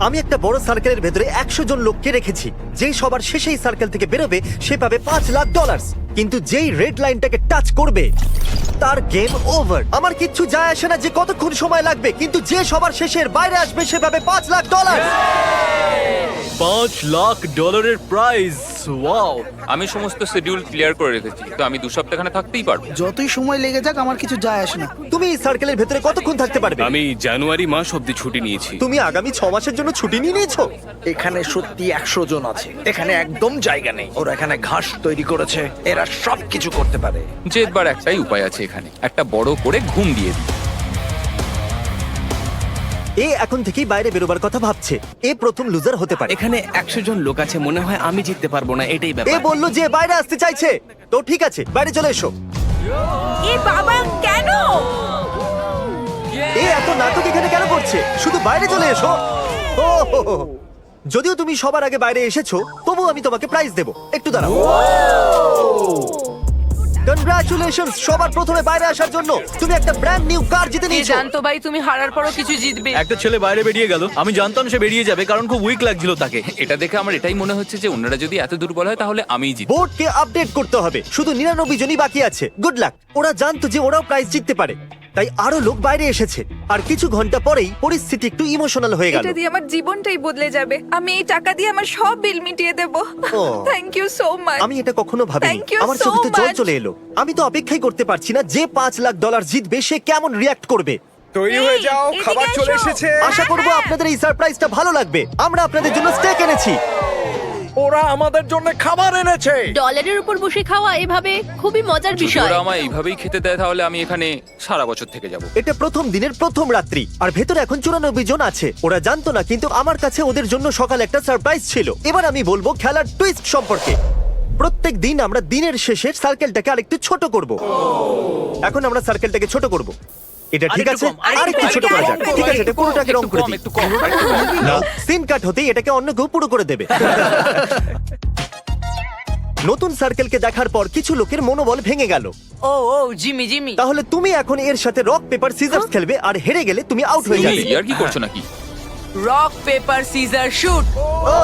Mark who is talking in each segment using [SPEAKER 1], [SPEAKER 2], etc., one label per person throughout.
[SPEAKER 1] আমি একটা বড় সার্কেলের ভেতরে একশো জন লোককে রেখেছি। যেই সবার শেষেই সার্কেল থেকে বেরোবে, সে পাবে পাঁচ লাখ ডলার কিন্তু যেই রেড লাইনটাকে টাচ করবে তার গেম ওভার আমার কিচ্ছু যায় আসে না যে কতক্ষণ সময় লাগবে কিন্তু যে সবার শেষের বাইরে আসবে সে পাবে পাঁচ লাখ ডলার
[SPEAKER 2] পাঁচ লাখ ডলারের প্রাইজ ওয়াও
[SPEAKER 3] আমি সমস্ত শিডিউল ক্লিয়ার করে রেখেছি তো আমি দু সপ্তাহ এখানে থাকতেই পারব।
[SPEAKER 4] যতই সময় লেগে যাক আমার কিছু যায় আসে না।
[SPEAKER 1] তুমি এই সার্কেলের ভেতরে কতক্ষণ থাকতে পারবে?
[SPEAKER 2] আমি জানুয়ারি মাস অব্দি ছুটি নিয়েছি।
[SPEAKER 1] তুমি আগামী ছ মাসের জন্য ছুটি নিয়ে নিয়েছো?
[SPEAKER 5] এখানে সত্যি একশো জন আছে। এখানে একদম জায়গা নেই। ওরা এখানে ঘাস তৈরি করেছে। এরা সব কিছু করতে পারে।
[SPEAKER 3] জেদবার একটাই উপায় আছে এখানে একটা বড় করে ঘুম দিয়ে দিই
[SPEAKER 1] এ এখন থেকেই বাইরে বেরোবার কথা ভাবছে। এ প্রথম লুজার হতে পারে।
[SPEAKER 6] এখানে একশো জন লোক আছে মনে হয় আমি জিততে পারব না এটাই
[SPEAKER 1] এ
[SPEAKER 6] ব্যাপার
[SPEAKER 1] বলল যে বাইরে আসতে চাইছে। তো ঠিক আছে বাইরে চলে এসো।
[SPEAKER 7] এ বাবা কেন?
[SPEAKER 1] এ এত নাটক এখানে কেন করছে? শুধু বাইরে চলে এসো। ও হো হো। যদিও তুমি সবার আগে বাইরে এসেছ তবু আমি তোমাকে প্রাইজ দেবো। একটু দাঁড়াও। কনগ্রাচুলেশন সবার প্রথমে বাইরে আসার জন্য তুমি একটা ব্র্যান্ড নিউ কার জিতে
[SPEAKER 7] কে
[SPEAKER 1] নিয়েছো।
[SPEAKER 7] জানতো ভাই তুমি হারার পরও কিছু জিতবে?
[SPEAKER 2] একটা ছেলে বাইরে বেরিয়ে গেল আমি জানতাম সে বেরিয়ে যাবে কারণ খুব উইক লাগছিল তাকে।
[SPEAKER 3] এটা দেখে আমার এটাই মনে হচ্ছে যে অন্যরা যদি এত দুর্বল হয় তাহলে আমিই জিত
[SPEAKER 1] বোর্ডকে আপডেট করতে হবে শুধু নিরানব্বই জনই বাকি আছে। গুড লাক ওরা জানতো যে ওরাও প্রাইজ জিততে পারে। তাই আরও লোক বাইরে এসেছে। আর কিছু ঘণ্টা পরেই পরিস্থিতি একটু ইমোশনাল হয়ে গেল।
[SPEAKER 8] এটা দিয়ে আমার জীবনটাই বদলে যাবে। আমি এই টাকা দিয়ে আমার সব বিল মিটিয়ে দেব।
[SPEAKER 1] ও।
[SPEAKER 8] থ্যাংক ইউ সো মাচ
[SPEAKER 1] আমি এটা কখনো ভাবিনি।
[SPEAKER 8] Thank you
[SPEAKER 1] আমার
[SPEAKER 8] so
[SPEAKER 1] চোখে তো জল
[SPEAKER 8] much.
[SPEAKER 1] চলে এলো। আমি তো অপেক্ষাই করতে পারছি না যে পাঁচ লাখ ডলার জিতবে সে কেমন রিয়াক্ট করবে।
[SPEAKER 5] তৈরি হয়ে যাও
[SPEAKER 8] এদিকে
[SPEAKER 5] খাবার চলে
[SPEAKER 8] এসো।
[SPEAKER 5] এসেছে।
[SPEAKER 1] আশা করব আপনাদের এই সারপ্রাইজটা ভালো লাগবে। আমরা আপনাদের জন্য স্টেক এনেছি।
[SPEAKER 5] ওরা আমাদের জন্য খাবার এনেছে।
[SPEAKER 9] ডলারের উপর বসে খাওয়া এভাবে খুবই মজার
[SPEAKER 3] যদি
[SPEAKER 9] বিষয়।
[SPEAKER 3] ওরা আমায় এইভাবেই খেতে দেয় তাহলে আমি এখানে সারা বছর থেকে যাব।
[SPEAKER 1] এটা প্রথম দিনের প্রথম রাত্রি আর ভেতরে এখন চুরানব্বই জন আছে। ওরা জানতো না কিন্তু আমার কাছে ওদের জন্য সকালে একটা সারপ্রাইজ ছিল। এবার আমি বলব খেলার টুইস্ট সম্পর্কে। প্রত্যেক দিন আমরা দিনের শেষে সার্কেলটাকে আরেকটু ছোট করব। এখন আমরা সার্কেলটাকে ছোট করব। এটা ঠিক আছে? আরেকটু ছোট করা যাক ঠিক আছে এটা পুরোটাকে রং
[SPEAKER 3] একটু
[SPEAKER 1] করে দিই।
[SPEAKER 3] একটু কম
[SPEAKER 1] না সিন কাট হতেই এটাকে অন্য কেউ পুরো করে দেবে। নতুন সার্কেলকে দেখার পর কিছু লোকের মনোবল ভেঙে গেল।
[SPEAKER 7] ও ও জিমি জিমি।
[SPEAKER 1] তাহলে তুমি এখন এর সাথে রক পেপার সিজার্স খেলবে আর হেরে গেলে তুমি আউট হয়ে যাবে।
[SPEAKER 3] আর কি করছ নাকি?
[SPEAKER 7] রক পেপার সিজার শুট ও!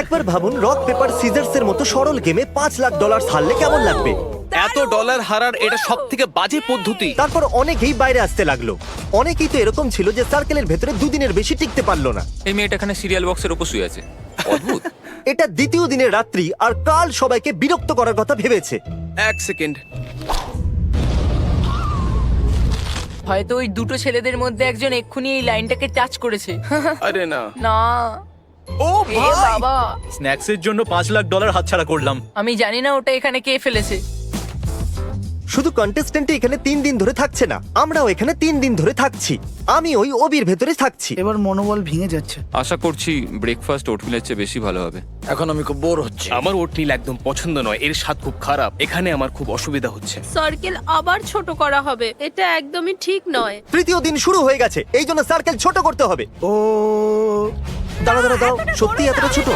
[SPEAKER 1] একবার ভাবুন রক পেপার সিজার্স এর মতো সরল গেমে পাঁচ লাখ ডলার হারলে কেমন লাগবে?
[SPEAKER 6] এত ডলার হারার এটা সব থেকে বাজে পদ্ধতি।
[SPEAKER 1] তারপর অনেকেই বাইরে আসতে লাগল। অনেকেই তো এরকম ছিল যে সার্কেলের ভেতরে দুদিনের বেশি টিকতে পারল না।
[SPEAKER 3] এই মেয়েটা এখানে সিরিয়াল বক্সের উপর শুয়ে আছে। অদ্ভুত!
[SPEAKER 1] এটা দ্বিতীয় দিনের রাত্রি আর কাল সবাইকে বিরক্ত করার কথা ভেবেছে।
[SPEAKER 6] এক সেকেন্ড।
[SPEAKER 7] হয়তো ওই দুটো ছেলেদের মধ্যে একজন এক্ষুনি এই লাইনটাকে টাচ করেছে।
[SPEAKER 6] আরে না।
[SPEAKER 7] না।
[SPEAKER 6] ও
[SPEAKER 7] এ বাবা!
[SPEAKER 2] স্ন্যাক্সের জন্য পাঁচ লাখ ডলার হাতছাড়া করলাম।
[SPEAKER 7] আমি জানি না ওটা এখানে কে ফেলেছে।
[SPEAKER 1] শুধু কন্টেস্টেন্ট এখানে তিন দিন ধরে থাকছে না আমরাও এখানে তিন দিন ধরে থাকছি। আমি ওই ওবির ভেতরে থাকছি।
[SPEAKER 4] এবার মনোবল ভেঙে যাচ্ছে।
[SPEAKER 3] আশা করছি ব্রেকফাস্ট ওটমিলের চেয়ে বেশি ভালো হবে।
[SPEAKER 5] এখন আমি খুব বোর হচ্ছি।
[SPEAKER 6] আমার ওটমিল একদম পছন্দ নয় এর স্বাদ খুব খারাপ। এখানে আমার খুব অসুবিধা হচ্ছে।
[SPEAKER 9] সার্কেল আবার ছোট করা হবে এটা একদমই ঠিক নয়।
[SPEAKER 1] তৃতীয় দিন শুরু হয়ে গেছে এই জন্য সার্কেল ছোট করতে হবে।
[SPEAKER 4] ও
[SPEAKER 1] দাঁড়া দাঁড়া দাও সত্যি এতটা ছোট?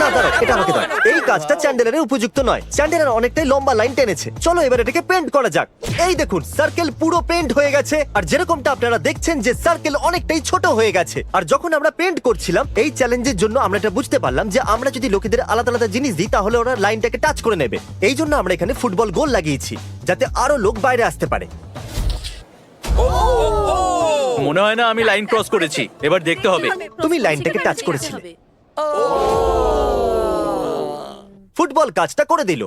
[SPEAKER 1] না, দাঁড়াও, এটা আমাকে দাও। এই কাজটা চ্যান্ডেলারের উপযুক্ত নয়। চ্যান্ডেলার অনেকটাই লম্বা লাইন টেনেছে। চলো এবার এটাকে পেন্ট করা যাক। এই দেখুন সার্কেল পুরো পেন্ট হয়ে গেছে। আর যেরকমটা আপনারা দেখছেন যে সার্কেল অনেকটাই ছোট হয়ে গেছে। আর যখন আমরা পেন্ট করছিলাম, এই চ্যালেঞ্জের জন্য আমরা এটা বুঝতে পারলাম যে আমরা যদি লোকেদের আলাদা আলাদা জিনিস দিই, তাহলে ওরা লাইনটাকে টাচ করে নেবে। এই জন্য আমরা এখানে ফুটবল গোল লাগিয়েছি, যাতে আরও লোক বাইরে আসতে পারে।
[SPEAKER 2] মনে হয় না আমি লাইন ক্রস করেছি এবার দেখতে হবে
[SPEAKER 1] তুমি লাইনটাকে টাচ করেছিলে ফুটবল কাজটা করে দিল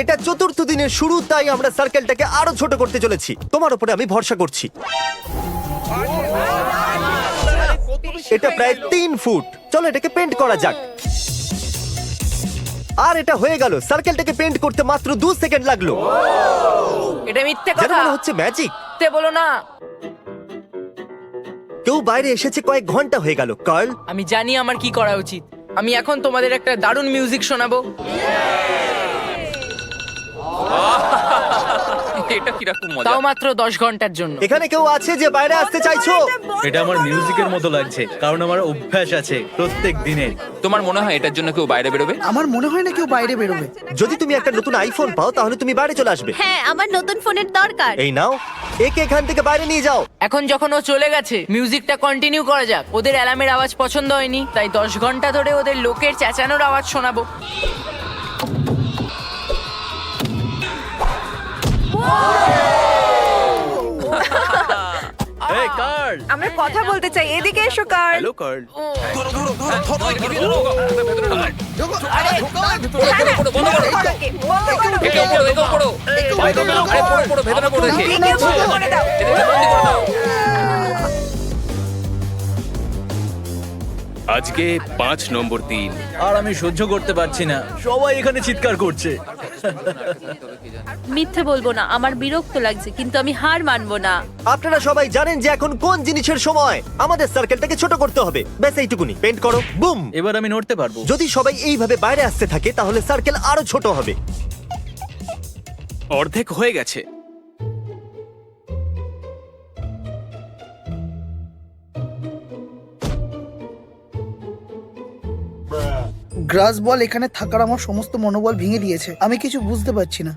[SPEAKER 1] এটা চতুর্থ দিনের শুরু তাই আমরা সার্কেলটাকে আরও ছোট করতে চলেছি তোমার উপরে আমি ভরসা করছি এটা প্রায় তিন ফুট চলো এটাকে পেন্ট করা যাক আর এটা হয়ে গেল। সার্কেলটাকে পেন্ট করতে মাত্র দু সেকেন্ড লাগল।
[SPEAKER 7] এটা মিথ্যে
[SPEAKER 1] যেন
[SPEAKER 7] কথা।
[SPEAKER 1] মনে হচ্ছে ম্যাজিক
[SPEAKER 7] মিথ্যে বলো না।
[SPEAKER 1] কেউ বাইরে এসেছে কয়েক ঘণ্টা হয়ে গেল। কার্ল?
[SPEAKER 7] আমি জানি আমার কি করা উচিত। আমি এখন তোমাদের একটা দারুণ মিউজিক শোনাবো।
[SPEAKER 3] এটা কীরকম মজা?
[SPEAKER 7] তাও মাত্র দশ ঘণ্টার জন্য।
[SPEAKER 1] এখানে কেউ আছে যে বাইরে আসতে চাইছো?
[SPEAKER 2] এটা আমার মিউজিকের মতো লাগছে কারণ আমার অভ্যাস আছে প্রত্যেক দিনের
[SPEAKER 3] তোমার মনে হয় এটার জন্য কেউ বাইরে বেরোবে?
[SPEAKER 4] আমার মনে হয় না কেউ বাইরে বেরোবে।
[SPEAKER 1] যদি তুমি একটা নতুন আইফোন পাও তাহলে তুমি বাইরে চলে আসবে।
[SPEAKER 9] হ্যাঁ আমার নতুন ফোনের দরকার।
[SPEAKER 1] এই নাও একে এখান থেকে বাইরে নিয়ে যাও।
[SPEAKER 7] এখন যখন ও চলে গেছে মিউজিকটা কন্টিনিউ করা যাক। ওদের অ্যালার্মের আওয়াজ পছন্দ হয়নি তাই দশ ঘণ্টা ধরে ওদের লোকের চেঁচানোর আওয়াজ শোনাবো।
[SPEAKER 2] এই কার্ল
[SPEAKER 8] আমরা কথা বলতে চাই। এদিকে এসো কার।
[SPEAKER 6] হ্যালো কার্ল আজকে পাঁচ নম্বর দিন।
[SPEAKER 2] আর আমি সহ্য করতে পারছি না। সবাই এখানে চিৎকার করছে।
[SPEAKER 9] মিথ্যে বলব না আমার বিরক্ত লাগছে কিন্তু আমি হার মানবো না।
[SPEAKER 1] আপনারা সবাই জানেন যে এখন কোন জিনিসের সময়? আমাদের সার্কেলটাকে ছোট করতে হবে। ব্যাস এইটুকুনি। পেন্ট করো। বুম!
[SPEAKER 2] এবার আমি নড়তে পারব।
[SPEAKER 1] যদি সবাই এইভাবে বাইরে আসতে থাকে তাহলে সার্কেল আরও ছোট হবে।
[SPEAKER 6] অর্ধেক হয়ে গেছে।
[SPEAKER 4] গ্রাস বল এখানে থাকার আমার সমস্ত মনোবল ভেঙে দিয়েছে। আমি কিছু বুঝতে পারছি না।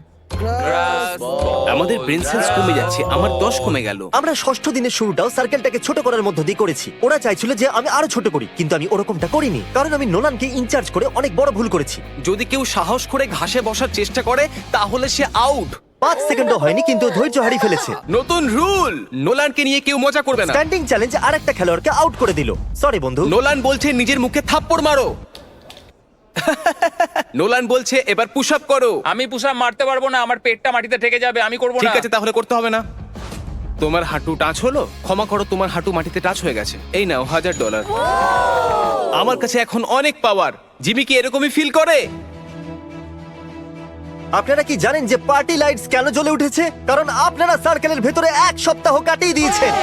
[SPEAKER 6] আমাদের ব্রেন সেলস কমে যাচ্ছে আমার দশ কমে গেল।
[SPEAKER 1] আমরা ষষ্ঠ দিনের শুরুটাও সার্কেলটাকে ছোট করার মধ্য দিয়ে করেছি। ওরা চাইছিল যে আমি আরও ছোট করি কিন্তু আমি ওরকমটা করিনি কারণ আমি নোলানকে ইনচার্জ করে অনেক বড় ভুল করেছি।
[SPEAKER 5] যদি কেউ সাহস করে ঘাসে বসার চেষ্টা করে তাহলে সে আউট
[SPEAKER 1] পাঁচ সেকেন্ডও হয়নি কিন্তু ধৈর্য হারিয়ে ফেলেছে।
[SPEAKER 6] নতুন রুল নোলানকে নিয়ে কেউ মজা করবে না।
[SPEAKER 1] স্ট্যান্ডিং চ্যালেঞ্জ আর একটা খেলোয়াড়কে আউট করে দিল। সরি বন্ধু।
[SPEAKER 6] নোলান বলছে নিজের মুখে থাপ্পড় মারো। নোলান বলছে এবার পুশ আপ করো।
[SPEAKER 3] আমি পুষা মারতে পারব না আমার পেটটা মাটিতে ঠেকে যাবে আমি করব না।
[SPEAKER 6] ঠিক আছে তাহলে করতে হবে না। তোমার হাঁটু টাচ হলো? ক্ষমা করো তোমার হাঁটু মাটিতে টাচ হয়ে গেছে। এই নাও হাজার ডলার। আমার কাছে এখন অনেক পাওয়ার জিমি কি এরকমই ফিল করে?
[SPEAKER 1] আপনারা কি জানেন যে পার্টি লাইটস কেন জ্বলে উঠেছে? কারণ আপনারা সার্কেলের ভেতরে এক সপ্তাহ কাটিয়ে দিয়েছেন।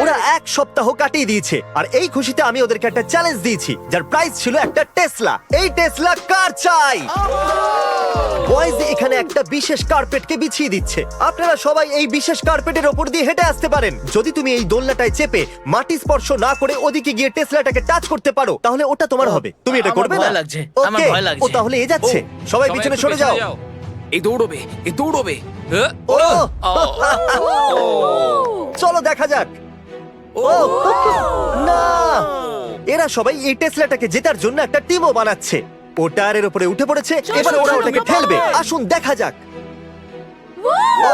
[SPEAKER 1] ওরা এক সপ্তাহ কাটিয়ে দিয়েছে। আর এই খুশিতে আমি ওদেরকে একটা চ্যালেঞ্জ দিয়েছি যার প্রাইস ছিল একটা টেসলা এই টেসলা কার চাই? বয়েজ এখানে একটা বিশেষ কার্পেটকে বিছিয়ে দিচ্ছে। আপনারা সবাই এই বিশেষ কার্পেটের ওপর দিয়ে হেঁটে আসতে পারেন। যদি তুমি এই দোলনাটায় চেপে মাটি স্পর্শ না করে ওদিকে গিয়ে টেসলাটাকে টাচ করতে পারো তাহলে ওটা তোমার হবে। তুমি এটা করবে না?
[SPEAKER 2] লাগছে, আমার ভয় লাগছে।
[SPEAKER 1] ও তাহলে এ যাচ্ছে। সবাই পিছনে সরে যাও।
[SPEAKER 6] এই দৌড়বে এই দৌড়বে।
[SPEAKER 3] হ্যাঁ?
[SPEAKER 1] চলো দেখা যাক। ও না! এরা সবাই এই টেসলাটাকে জেতার জন্য একটা টিমও বানাচ্ছে। ও টায়ারের উপরে উঠে পড়েছে এবার ওরা ওটাকে ঠেলবে। আসুন দেখা যাক। ও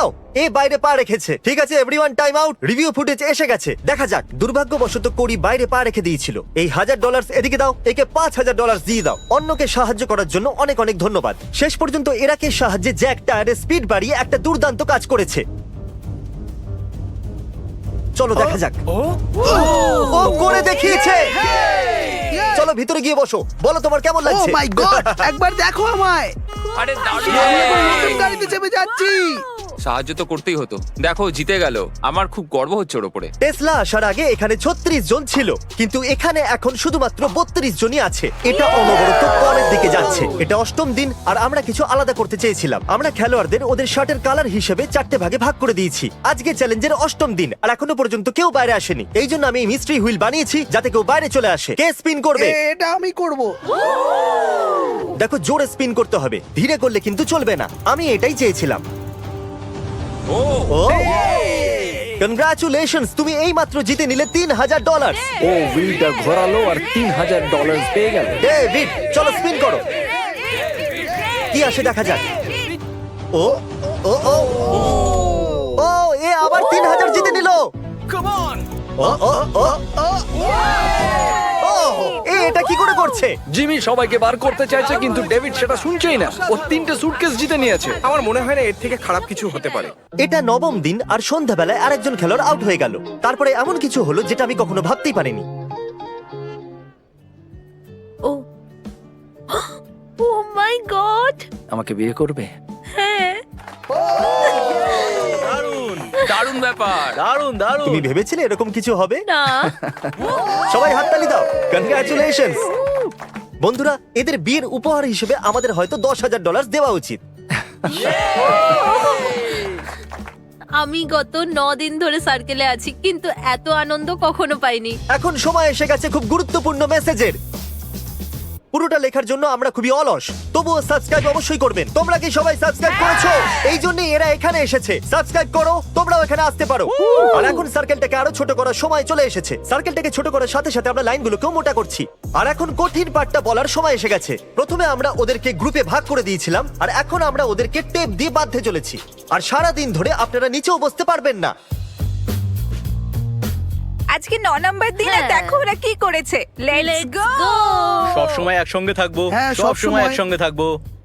[SPEAKER 1] দাঁড়াও এ বাইরে পা রেখেছে। ঠিক আছে everyone time out review footage এসে গেছে। দেখা যাক দুর্ভাগ্যবশত কোরি বাইরে পা রেখে দিয়েছিল। এই হাজার ডলার এদিকে দাও একে পাঁচ হাজার ডলার দিয়ে দাও। অন্যকে সাহায্য করার জন্য অনেক অনেক ধন্যবাদ। শেষ পর্যন্ত এরাকে সাহায্যে জ্যাক টায়ারের স্পিড বাড়িয়ে একটা দুর্দান্ত কাজ করেছে। চলো দেখা যাক। ও? করে দেখিয়েছে! চলো ভিতরে গিয়ে বসো। বলো তোমার কেমন
[SPEAKER 4] ও
[SPEAKER 1] লাগছে?
[SPEAKER 4] মাই গড একবার দেখো আমায়।
[SPEAKER 3] আরে দাঁড়িয়ে
[SPEAKER 4] গাড়িতে চেপে যাচ্ছি।
[SPEAKER 3] সাহায্য তো করতেই হতো। দেখো জিতে গেল। আমার খুব গর্ব হচ্ছে ওর উপরে
[SPEAKER 1] টেসলা আসার আগে এখানে ছত্রিশ জন ছিল কিন্তু এখানে এখন শুধুমাত্র বত্রিশ জনই আছে। এটা অনবরত পরের দিকে যাচ্ছে। এটা অষ্টম দিন আর আমরা কিছু আলাদা করতে চেয়েছিলাম। আমরা খেলোয়াড়দের ওদের শার্টের কালার হিসেবে চারটে ভাগে ভাগ করে দিয়েছি। আজকে চ্যালেঞ্জের অষ্টম দিন আর এখনও পর্যন্ত কেউ বাইরে আসেনি। এই জন্য আমি মিস্ট্রি হুইল বানিয়েছি যাতে কেউ বাইরে চলে আসে। কে স্পিন করবে?
[SPEAKER 4] এ, এটা আমি করব।
[SPEAKER 1] দেখো জোরে স্পিন করতে হবে। ধীরে করলে কিন্তু চলবে না। আমি এটাই চেয়েছিলাম।
[SPEAKER 3] ও
[SPEAKER 1] ও কনগ্রাচুলেশনস তুমি এই মাত্র জিতে নিলে তিন হাজার ডলার
[SPEAKER 5] ও হুইলটা ঘোরালো আর তিন হাজার ডলার পেয়ে গেল
[SPEAKER 1] ডেভিড চলো স্পিন করো কি আসে দেখা যাক ও ও ও ও এ আবার তিন হাজার জিতে নিল ও ও ও ও এ এটা কি করে করছে?
[SPEAKER 5] জিমি সবাইকে বার করতে চাইছে কিন্তু ডেভিড সেটা শুনছেই না। ও তিনটে সুটকেস জিতে নিয়েছে।
[SPEAKER 6] আমার মনে হয় না এর থেকে খারাপ কিছু হতে পারে।
[SPEAKER 1] এটা নবম দিন আর সন্ধ্যাবেলায় আরেকজন খেলোয়াড় আউট হয়ে গেল। তারপরে এমন কিছু হলো যেটা আমি কখনো ভাবতেই পারিনি।
[SPEAKER 9] ও। ও মাই গড!
[SPEAKER 5] আমাকে বিয়ে করবে?
[SPEAKER 9] হ্যাঁ।
[SPEAKER 3] দারুণ ব্যাপার।
[SPEAKER 2] দারুণ দারুণ।
[SPEAKER 1] তুমি ভেবেছিলে এরকম কিছু হবে?
[SPEAKER 9] না।
[SPEAKER 1] সবাই হাততালি দাও। কনগ্রাচুলেশনস বন্ধুরা এদের বিয়ের উপহার হিসেবে আমাদের হয়তো দশ হাজার ডলার দেওয়া উচিত।
[SPEAKER 9] আমি গত ন দিন ধরে সার্কেলে আছি কিন্তু এত আনন্দ কখনো পাইনি।
[SPEAKER 1] এখন সময় এসে গেছে খুব গুরুত্বপূর্ণ মেসেজের পুরোটা লেখার জন্য আমরা খুবই অলস। তবুও সাবস্ক্রাইব অবশ্যই করবেন। তোমরা কি সবাই সাবস্ক্রাইব করেছ? এই জন্যই এরা এখানে এসেছে। সাবস্ক্রাইব করো তোমরাও এখানে আসতে পারো। আর এখন সার্কেলটাকে আরও ছোট করার সময় চলে এসেছে। সার্কেলটাকে ছোট করার সাথে সাথে আমরা লাইনগুলোকেও মোটা করছি। আর এখন কঠিন পার্টটা বলার সময় এসে গেছে। প্রথমে আমরা ওদেরকে গ্রুপে ভাগ করে দিয়েছিলাম আর এখন আমরা ওদেরকে টেপ দিয়ে বাঁধতে চলেছি। আর সারা দিন ধরে আপনারা নিচেও বসতে পারবেন না।
[SPEAKER 8] আজকে ন নম্বর দিন আর
[SPEAKER 9] হ্যাঁ।
[SPEAKER 8] দেখো ওরা কি করেছে লেটস গো!
[SPEAKER 2] সব সময় একসঙ্গে থাকব
[SPEAKER 4] হ্যাঁ,
[SPEAKER 2] সব সময়
[SPEAKER 4] সবসময়।
[SPEAKER 2] একসঙ্গে থাকব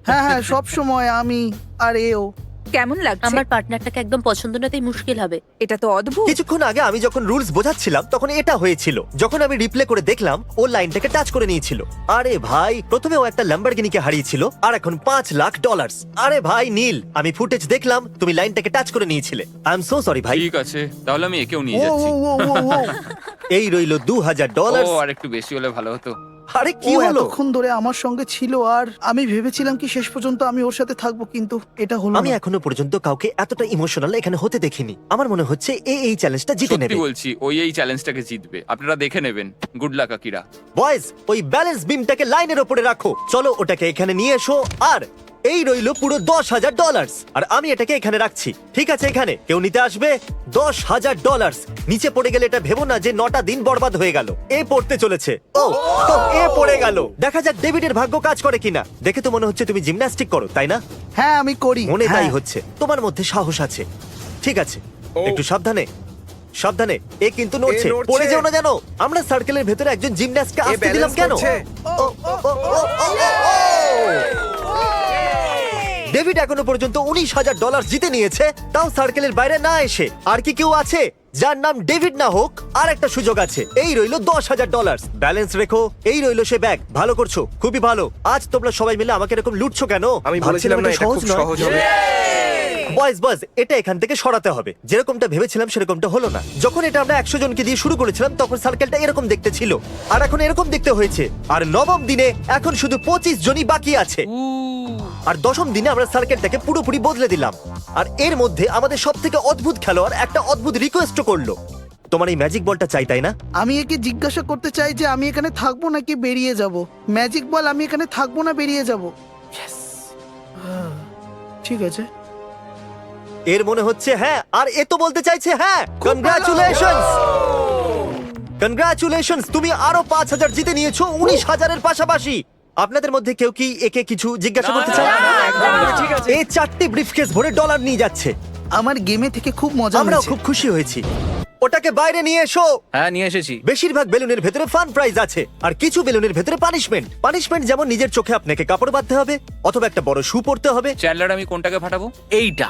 [SPEAKER 4] হ্যাঁ হ্যাঁ সব সময় আমি আর এও
[SPEAKER 8] কেমন লাগছে?
[SPEAKER 9] আমার পার্টনারটাকে একদম পছন্দ না তাই মুশকিল হবে।
[SPEAKER 8] এটা তো অদ্ভুত।
[SPEAKER 1] কিছুক্ষণ আগে আমি যখন রুলস বোঝাচ্ছিলাম তখন এটা হয়েছিল। যখন আমি রিপ্লে করে দেখলাম ও লাইনটাকে টাচ করে নিয়েছিল। আরে ভাই প্রথমে ও একটা ল্যাম্বরগিনিকে হারিয়েছিল আর এখন পাঁচ লাখ ডলার আরে ভাই নীল আমি ফুটেজ দেখলাম তুমি লাইনটাকে টাচ করে নিয়েছিলে। আই এম সো সরি ভাই।
[SPEAKER 3] ঠিক আছে তাহলে আমি একেও নিয়ে
[SPEAKER 4] ও
[SPEAKER 3] যাচ্ছি।
[SPEAKER 4] ও ও ও। ও
[SPEAKER 1] এই রইল দু হাজার ডলার
[SPEAKER 3] ও আর একটু বেশি হলে ভালো হতো।
[SPEAKER 1] আরে
[SPEAKER 4] ও
[SPEAKER 1] কি হলো?
[SPEAKER 4] এতক্ষণ ধরে আমার সঙ্গে ছিল আর আমি ভেবেছিলাম কি শেষ পর্যন্ত আমি ওর সাথে থাকব কিন্তু এটা হলো
[SPEAKER 1] আমি
[SPEAKER 4] না।
[SPEAKER 1] এখনও পর্যন্ত কাউকে এতটা ইমোশনাল এখানে হতে দেখিনি। আমার মনে হচ্ছে এ এই চ্যালেঞ্জটা জিতে
[SPEAKER 3] সত্যি
[SPEAKER 1] নেবে।
[SPEAKER 3] বলছি ওই এই চ্যালেঞ্জটাকে জিতবে। আপনারা দেখে নেবেন। গুড লাক আকিরা
[SPEAKER 1] বয়েজ ওই ব্যালেন্স বিমটাকে লাইনের ওপরে রাখো। চলো ওটাকে এখানে নিয়ে এসো আর এই রইল পুরো দশ হাজার ডলার আর আমি এটাকে এখানে রাখছি। ঠিক আছে এখানে। কেউ নিতে আসবে দশ হাজার ডলার নিচে পড়ে গেলে এটা ভেবো না যে নটা দিন বরবাদ হয়ে গেল। এ পড়তে চলেছে। ও ও, এ পড়ে গেল। দেখা যাক ডেভিডের ভাগ্য কাজ করে কিনা। দেখে তো মনে হচ্ছে তুমি জিমন্যাস্টিক করো তাই না?
[SPEAKER 4] হ্যাঁ আমি করি।
[SPEAKER 1] মনে তাই
[SPEAKER 4] হ্যাঁ।
[SPEAKER 1] হচ্ছে। তোমার মধ্যে সাহস আছে। ঠিক আছে। একটু সাবধানে। সাবধানে। এ কিন্তু নড়ছে।
[SPEAKER 5] নড়ছে।
[SPEAKER 1] পড়ে যেও না জানো আমরা সার্কেলের ভেতরে একজন জিমন্যাস্টকে আসতে দিলাম কেন?
[SPEAKER 5] করছে।
[SPEAKER 1] ও, ও, ও, ও, ও, ও, ও। ডেভিড এখনও পর্যন্ত উনিশ হাজার ডলার জিতে নিয়েছে তাও সার্কেলের বাইরে না এসে। আর কি কেউ আছে যার নাম ডেভিড না হোক আর একটা সুযোগ আছে। এই রইল দশ হাজার ডলার ব্যালেন্স রেখো এই রইল সে ব্যাগ ভালো করছ খুবই ভালো। আজ তোমরা সবাই মিলে আমাকে এরকম লুটছো কেন?
[SPEAKER 5] আমি
[SPEAKER 1] ভাবছিলাম
[SPEAKER 5] বলেছিলাম না
[SPEAKER 1] এটা
[SPEAKER 5] খুব। সহজ হবে।
[SPEAKER 1] বয়েজ বয়েজ এটা এখান থেকে সরাতে হবে। যেরকমটা ভেবেছিলাম সেরকমটা হলো না। যখন এটা আমরা একশো জনকে দিয়ে শুরু করেছিলাম তখন সার্কেলটা এরকম দেখতে ছিল। আর এখন এরকম দেখতে হয়েছে। আর নবম দিনে এখন শুধু পঁচিশ জনই বাকি আছে। আর দশম দিনে আমরা সার্কেলটাকে পুরোপুরি বদলে দিলাম। আর এর মধ্যে আমাদের সব থেকে অদ্ভুত খেলোয়াড় একটা অদ্ভুত রিকোয়েস্ট করল। তোমার এই ম্যাজিক বলটা চাই তাই না?
[SPEAKER 4] আমি একে জিজ্ঞাসা করতে চাই যে আমি এখানে থাকব নাকি বেরিয়ে যাব? ম্যাজিক বল আমি এখানে থাকব না বেরিয়ে যাব? ঠিক আছে।
[SPEAKER 1] এর মনে হচ্ছে হ্যাঁ আর এ তো বলতে চাইছে হ্যাঁ। কনগ্রাচুলেশনস কনগ্রাচুলেশনস তুমি আরও পাঁচ হাজার জিতে নিয়েছো উনিশ হাজারের পাশাপাশি। আপনাদের মধ্যে কেউ কি একে কিছু জিজ্ঞাসা করতে চায়?
[SPEAKER 5] ঠিক আছে।
[SPEAKER 1] এই চারটি ব্রিফকেস ভরে ডলার নিয়ে যাচ্ছে।
[SPEAKER 4] আমার গেমে থেকে খুব মজা হয়েছে।
[SPEAKER 1] খুব খুশি হয়েছি। ওটাকে বাইরে নিয়ে এসো।
[SPEAKER 2] হ্যাঁ নিয়ে এসেছি।
[SPEAKER 1] বেশিরভাগ বেলুনের ভেতরে ফান প্রাইজ আছে আর কিছু বেলুনের ভেতরে পানিশমেন্ট পানিশমেন্ট যেমন নিজের চোখে আপনাকে কাপড় বাঁধতে হবে অথবা একটা বড় শু পরতে হবে।
[SPEAKER 3] চ্যান্ডলার আমি কোনটাকে ফাটাবো?
[SPEAKER 2] এইটা।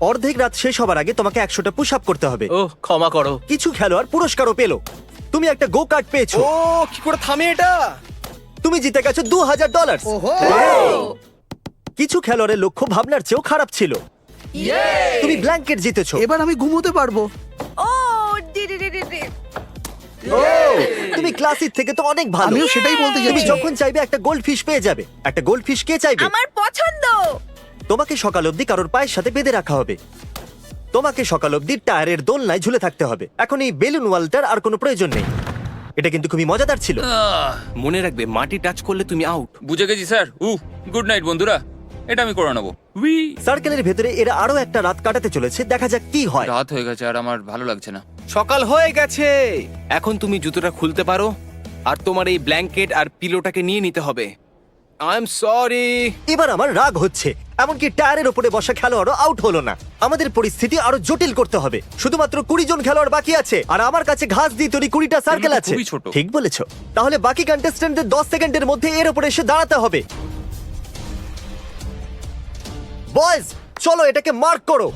[SPEAKER 1] অর্ধেক রাত শেষ হবার আগে তোমাকে একশোটা পুশ আপ করতে হবে।
[SPEAKER 2] ও ক্ষমা করো।
[SPEAKER 1] কিছু খেলোয়াড় পুরস্কারও পেল। তুমি একটা গো কার্ড পেয়েছ।
[SPEAKER 5] ও কি করে থামে এটা?
[SPEAKER 1] তুমি জিতে গেছো দু হাজার ডলার
[SPEAKER 4] ওহো
[SPEAKER 1] কিছু খেলোয়াড়ের লক্ষ্য ভাবনার চেয়েও খারাপ ছিল। তুমি ব্ল্যাঙ্কেট জিতেছো।
[SPEAKER 4] এবার আমি ঘুমোতে পারব।
[SPEAKER 8] ও D D D D D.
[SPEAKER 1] তুমি ক্লাসিক থেকে তো অনেক ভালো।
[SPEAKER 4] আমিও সেটাই বলতে
[SPEAKER 1] তুমি
[SPEAKER 4] যাচ্ছি।
[SPEAKER 1] যখন চাইবে একটা গোল্ড ফিশ পেয়ে যাবে। একটা গোল্ড ফিশ কে চাইবে?
[SPEAKER 8] আমার পছন্দ!
[SPEAKER 1] তোমাকে সকাল অবধি কারোর পায়ের সাথে বেঁধে রাখা হবে। তোমাকে সকাল অবধি টায়ারের দোলনায় ঝুলে থাকতে হবে। এখন এই বেলুন ওয়ালটার আর কোনো প্রয়োজন নেই। এটা কিন্তু খুবই মজাদার ছিল।
[SPEAKER 6] মনে রাখবে মাটি টাচ করলে তুমি আউট
[SPEAKER 3] বুঝে গেছি স্যার। উ গুড নাইট বন্ধুরা। এটা আমি করে নেব। উই।
[SPEAKER 1] সার্কেলের ভেতরে এরা আরও একটা রাত কাটাতে চলেছে দেখা যাক কি হয়।
[SPEAKER 3] রাত হয়ে গেছে আর আমার ভালো লাগছে না।
[SPEAKER 6] সকাল হয়ে গেছে! এখন তুমি জুতোটা খুলতে পারো আর তোমার এই ব্ল্যাঙ্কেট আর পিলোটাকে নিয়ে নিতে হবে। আই এম সরি
[SPEAKER 1] এবার আমার রাগ হচ্ছে। এমনকি টায়ারের উপরে বসা খেলোয়াড়ও আউট হলো না। আমাদের পরিস্থিতি আরও জটিল করতে হবে। শুধুমাত্র কুড়ি জন খেলোয়াড় বাকি আছে। আর আমার কাছে ঘাস দিয়ে তৈরি কুড়িটা সার্কেল আছে।
[SPEAKER 3] খুবই ছোট।
[SPEAKER 1] ঠিক বলেছ। তাহলে বাকি কন্টেস্টেন্টদের দশ সেকেন্ডের মধ্যে এর উপরে এসে দাঁড়াতে হবে। বয়েজ চলো এটাকে মার্ক করো।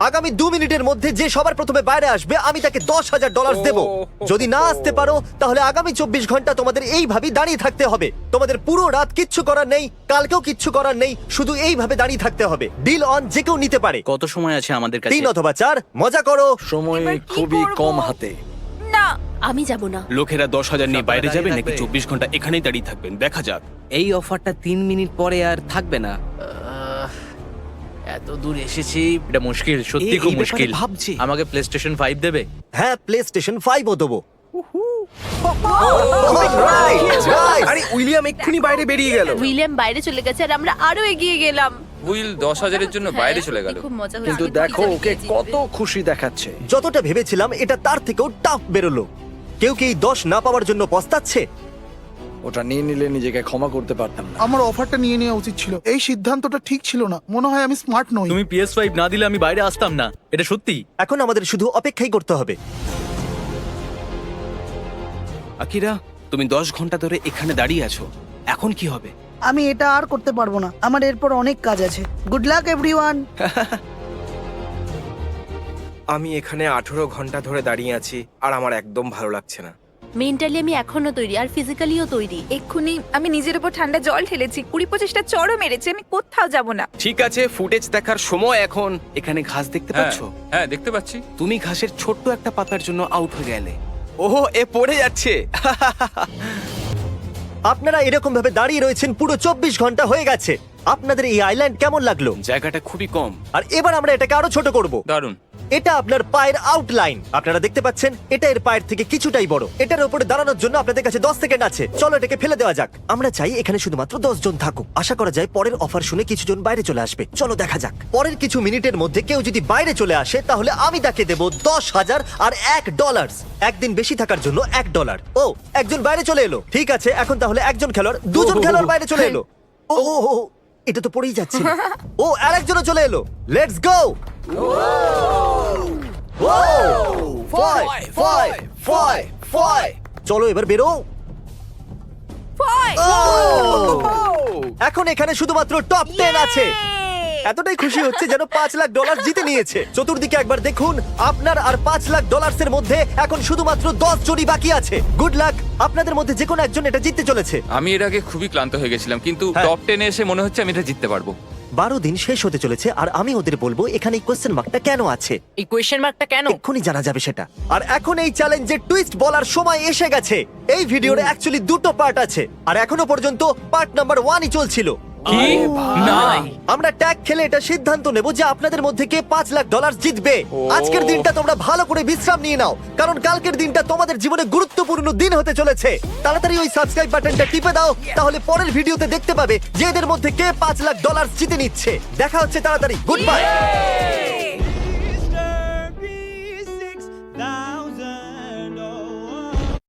[SPEAKER 1] আগামী দু মিনিটের মধ্যে যে সবার প্রথমে বাইরে আসবে আমি তাকে দশ হাজার ডলার দেবো। যদি না আসতে পারো তাহলে আগামী চব্বিশ ঘণ্টা তোমাদের এইভাবেই দাঁড়িয়ে থাকতে হবে। তোমাদের পুরো রাত কিচ্ছু করার নেই কালকেও কিচ্ছু করার নেই শুধু এইভাবে দাঁড়িয়ে থাকতে হবে। ডিল অন যে কেউ নিতে পারে।
[SPEAKER 2] কত সময় আছে আমাদের কাছে?
[SPEAKER 1] তিন অথবা চার মজা করো।
[SPEAKER 5] সময়
[SPEAKER 8] এবার কি
[SPEAKER 5] খুবই
[SPEAKER 8] করব?
[SPEAKER 5] কম হাতে।
[SPEAKER 8] না
[SPEAKER 9] আমি যাব না।
[SPEAKER 6] লোকেরা দশ হাজার নিয়ে বাইরে যাবে নাকি চব্বিশ ঘণ্টা এখানেই দাঁড়িয়ে থাকবেন? দেখা যাক।
[SPEAKER 10] এই অফারটা তিন মিনিট পরে আর থাকবে না।
[SPEAKER 2] আহ, এত দূর এসেছি। এটা মুশকিল সত্যি খুব মুশকিল।
[SPEAKER 6] ভাবছি।
[SPEAKER 2] আমাকে প্লে স্টেশন ফাইভ দেবে?
[SPEAKER 1] হ্যাঁ প্লে স্টেশন ফাইভও দেবো। Alright,
[SPEAKER 5] আরে উইলিয়াম এক্ষুনি বাইরে বেরিয়ে গেল।
[SPEAKER 9] উইলিয়াম বাইরে চলে গেছে আর আমরা আরও এগিয়ে গেলাম।
[SPEAKER 3] উইল দশ হাজারের জন্য বাইরে চলে গেল।
[SPEAKER 5] কিন্তু দেখো ওকে কত খুশি দেখাচ্ছে।
[SPEAKER 1] যতটা ভেবেছিলাম এটা তার থেকেও টাফ বেরোলো। কেউ কি এই দশ না পাওয়ার জন্য পস্তাচ্ছে?
[SPEAKER 5] ওটা নিয়ে নিলে নিজেকে ক্ষমা করতে পারতাম না।
[SPEAKER 4] আমার অফারটা নিয়ে নেওয়া উচিত ছিল। এই সিদ্ধান্তটা ঠিক ছিল না। মনে হয় আমি স্মার্ট নই।
[SPEAKER 2] তুমি পিএস ফাইভ না দিলে আমি বাইরে আসতাম না। এটা সত্যি?
[SPEAKER 1] এখন আমাদের শুধু অপেক্ষাই করতে হবে।
[SPEAKER 6] আকিরা তুমি দশ ঘণ্টা ধরে এখানে দাঁড়িয়ে আছো। এখন কি হবে?
[SPEAKER 4] আমি এটা আর করতে পারব না। আমার এরপর অনেক কাজ আছে। গুড লাক এভরিওয়ান
[SPEAKER 11] আমি এখানে আঠেরো ঘণ্টা ধরে দাঁড়িয়ে আছি আর আমার একদম ভালো লাগছে না।
[SPEAKER 9] মেন্টালি আমি এখনও তৈরি আর ফিজিক্যালিও তৈরি।
[SPEAKER 8] এক্ষুনি আমি নিজের উপর ঠান্ডা জল ঢেলেছি কুড়ি পঁচিশটা চড়ও মেরেছি আমি কোথাও যাব না।
[SPEAKER 6] ঠিক আছে ফুটেজ দেখার সময় এখন। এখানে ঘাস দেখতে
[SPEAKER 3] হ্যাঁ
[SPEAKER 6] পাচ্ছ?
[SPEAKER 3] হ্যাঁ দেখতে পাচ্ছি।
[SPEAKER 6] তুমি ঘাসের ছোট্ট একটা পাতার জন্য আউট হয়ে গেলে। ওহো এ পড়ে যাচ্ছে।
[SPEAKER 1] আপনারা এরকম ভাবে দাঁড়িয়ে রয়েছেন পুরো চব্বিশ ঘণ্টা হয়ে গেছে। আপনাদের এই আইল্যান্ড কেমন লাগল?
[SPEAKER 6] জায়গাটা খুবই কম।
[SPEAKER 1] আর এবার আমরা এটাকে আরও ছোট করব।
[SPEAKER 3] দারুণ।
[SPEAKER 1] এটা আপনার পায়ের আউটলাইন আপনারা দেখতে পাচ্ছেন এটা এর পায়ের থেকে কিছুটাই বড়। এটার উপরে দাঁড়ানোর জন্য আপনাদের কাছে দশ সেকেন্ড আছে। চলো এটাকে ফেলে দেওয়া যাক। আমরা চাই এখানে শুধুমাত্র দশ জন থাকুক। আশা করা যায় পরের অফার শুনে কিছু জন বাইরে চলে আসবে। চলো দেখা যাক। পরের কিছু মিনিটের মধ্যে কেউ যদি বাইরে চলে আসে তাহলে আমি তাকে দেব দশ হাজার আর এক ডলার একদিন বেশি থাকার জন্য এক ডলার ও একজন বাইরে চলে এলো। ঠিক আছে এখন তাহলে একজন খেলোয়াড় দুজন খেলোয়াড় বাইরে চলে এলো। ও এটা তো পড়েই যাচ্ছে। ও আরেকজনও চলে এলো। লেটস গো চলো এবার বেরো। এখন এখানে শুধুমাত্র টপ টেন আছে। এতটাই খুশি হচ্ছে যেন পাঁচ লাখ ডলার জিতে নিয়েছে। চতুর্দিকে একবার দেখুন আপনার আর পাঁচ লাখ ডলার্সের মধ্যে এখন শুধুমাত্র দশ জনই বাকি আছে। গুড লাক আপনাদের মধ্যে যে কোনো একজন এটা জিততে চলেছে।
[SPEAKER 3] আমি এর আগে খুবই ক্লান্ত হয়ে গেছিলাম কিন্তু
[SPEAKER 1] হ্যাঁ।
[SPEAKER 3] টপ টেনে এসে মনে হচ্ছে আমি এটা জিততে পারব।
[SPEAKER 1] বারো দিন শেষ হতে চলেছে আর আমি ওদের বলব এখানে কোয়েশ্চেন মার্কটা কেন আছে?
[SPEAKER 7] এই কোয়েশ্চেন মার্কটা কেন?
[SPEAKER 1] এক্ষুনি জানা যাবে সেটা। আর এখন এই চ্যালেঞ্জের টুইস্ট বলার সময় এসে গেছে। এই ভিডিওর অ্যাকচুয়ালি দুটো পার্ট আছে আর এখনও পর্যন্ত পার্ট নাম্বার ওয়ানই চলছিল।
[SPEAKER 3] কি? না।
[SPEAKER 1] আমরা ট্যাগ খেলে এটা সিদ্ধান্ত নেব যে আপনাদের মধ্যে কে পাঁচ লাখ ডলার জিতবে। আজকের দিনটা তোমরা ভালো করে বিশ্রাম নিয়ে নাও কারণ কালকের দিনটা তোমাদের জীবনে গুরুত্বপূর্ণ দিন হতে চলেছে। তাড়াতাড়ি ওই সাবস্ক্রাইব বাটনটা টিপে দাও তাহলে পরের ভিডিওতে দেখতে পাবে যে এদের মধ্যে কে পাঁচ লাখ ডলার জিতে নিচ্ছে। দেখা হচ্ছে তাড়াতাড়ি। Good bye